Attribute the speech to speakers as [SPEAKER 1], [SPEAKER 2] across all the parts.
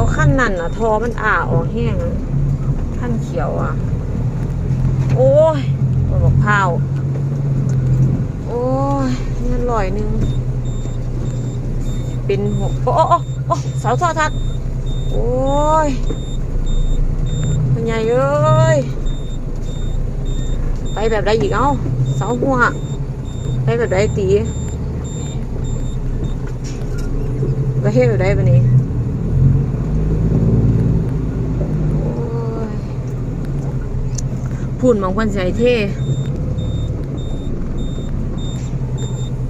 [SPEAKER 1] ็ขั้นนั่นอะทอมันอ่าออกแห้งขั้นเขียวอะ โอ้ยบอกพราวโอ้ยเงินลอยหนึง เป็นหัวโอ้โอ้โอ้โอ้เสาโทอทัศน์โอ้ยเป็นไงเอ้ยไปแบบใดอีกเอ้าเสาหัวไปแบบใดตีไปเฮ็ดแบบใดปะนี้โอ้ย พุ่นหมองคนใส่เท่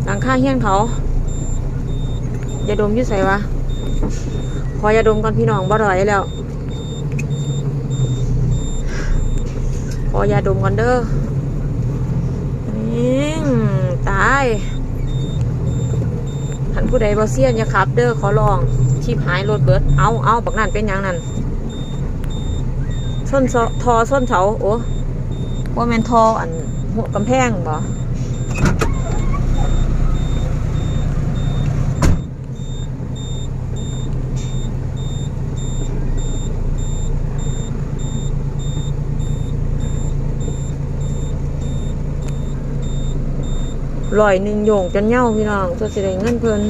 [SPEAKER 1] หลังค่าเฮี้ยนเขาอย่าดมยุ่ใส่วะขออย่าดมก่อนพี่น้องบ่ร่อยแล้ว ขออย่าดมก่อนเด้อนี่ตายหันผู้ใดบ่เซียนอย่าขับ เด้อขอลองชีพหายรถเบิด เอาเอาบักนั่นเป็นยังนั่นส้นทอส้นเสาโอ้ ว่าแมนทออันหัวกำแพงบ่ลอยหนึ่งโยงจนเหย้าพี่น้องตัวสิได้เงินเพิ่น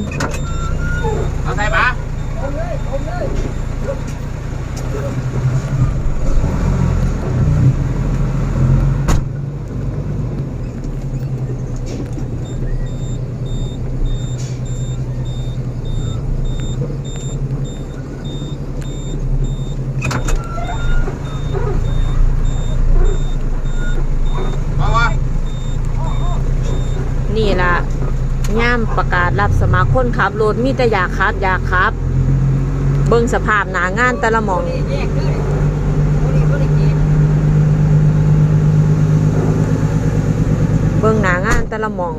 [SPEAKER 2] เอาใส่ปะ มาวะ
[SPEAKER 1] นี่ล่ะย่าม ประกาศรับสมัครคนขับรถมีแต่อยากขับ อยากขับ เบิ่งสภาพหนางานแต่ละหมองเบิ่งหนางานแต่ละหมอง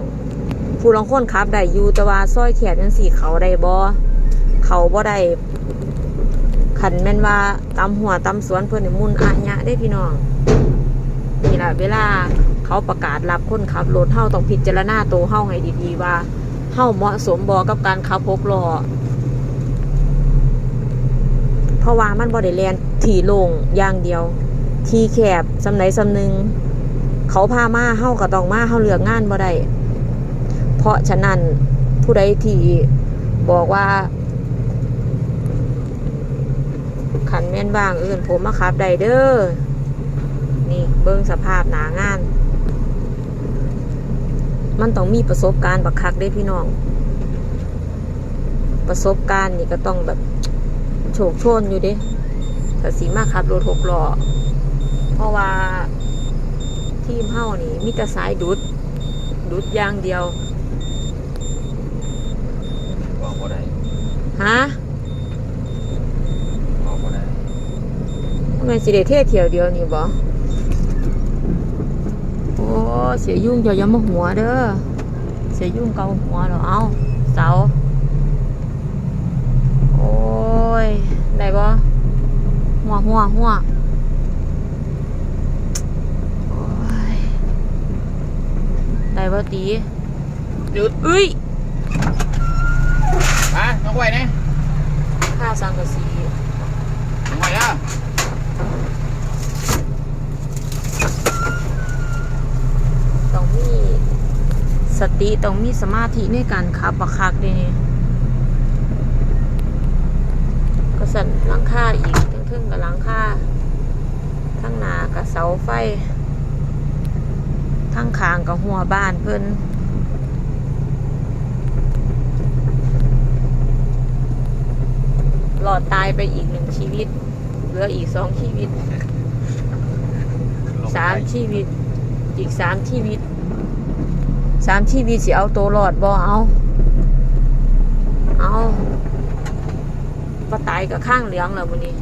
[SPEAKER 1] ผู้ลางคนขับได้อยู่แต่ว่าซอยแขนจังสีเขาได้บ่เขาบ่ได้ขันแม่นว่าตำหัวตำสวนเพิ่นนี่มุนอะยะได้พี่น้องนี่แหละเวลาเขาประกาศรับคนขับรถเฮาต้องพิจารณาตัวเฮาให้ดีๆว่า เฮาเหมาะสมบ่กับการขับหกล้อเพราะว่ามันบ่ได้แลนที่ลงอย่างเดียว ที่แคบสำไหนสำนึง เขาพามาเฮาก็ต้องมาเฮาเลือกงานบ่ได้เพราะฉะนั้นผู้ใดที่บอกว่าขันแม่นว่างอื่นผมมาขับได้เด้อนี่เบิ้งสภาพหนางาน มันต้องมีประสบการณ์บักคักได้พี่น้อง ประสบการณ์นี่ก็ต้องแบบโฉกโชนอยู่เด้ถ้าสีมาขับรถหกล้อเพราะว่าทีมเฮ้านี่มีแต่สายดุด ดุดอย่างเดียว
[SPEAKER 2] บอกบ่ได้
[SPEAKER 1] ฮะ
[SPEAKER 2] บอกบ่ได้
[SPEAKER 1] ทำไมสิเดเทศเที่ยวเดียวนี่บ่โอ้ เสียยุ่งจะย้ำมาหัวเด้อ เสียยุ่งเกาหัวเหรอ เอาเสา โอ้ย ได้บ่หัวหัวหัวโอ้ยได้บ่ตี
[SPEAKER 2] จุด
[SPEAKER 1] เอ้ย
[SPEAKER 2] มาต้องไหวนะ
[SPEAKER 1] ข้าวสังกะสี
[SPEAKER 2] ต้องไหวอะ
[SPEAKER 1] ต้องมี สติต้องมีสมาธิในการขับบักคักเด้นี่ก็สั่นหลังคาอีกทึ่งๆกับหลังคาทั้งหนากับเสาไฟ ทั้งคางกับหัวบ้านเพิ่นหลอดตายไปอีกหนึ่งชีวิต เหลืออีกสองชีวิตสามชีวิต อีกสามชีวิต สามชีวีสิเอาตัวรอดบ่เอา เอาก็ตายกับข้างเหลืองแล้วมื้อนี้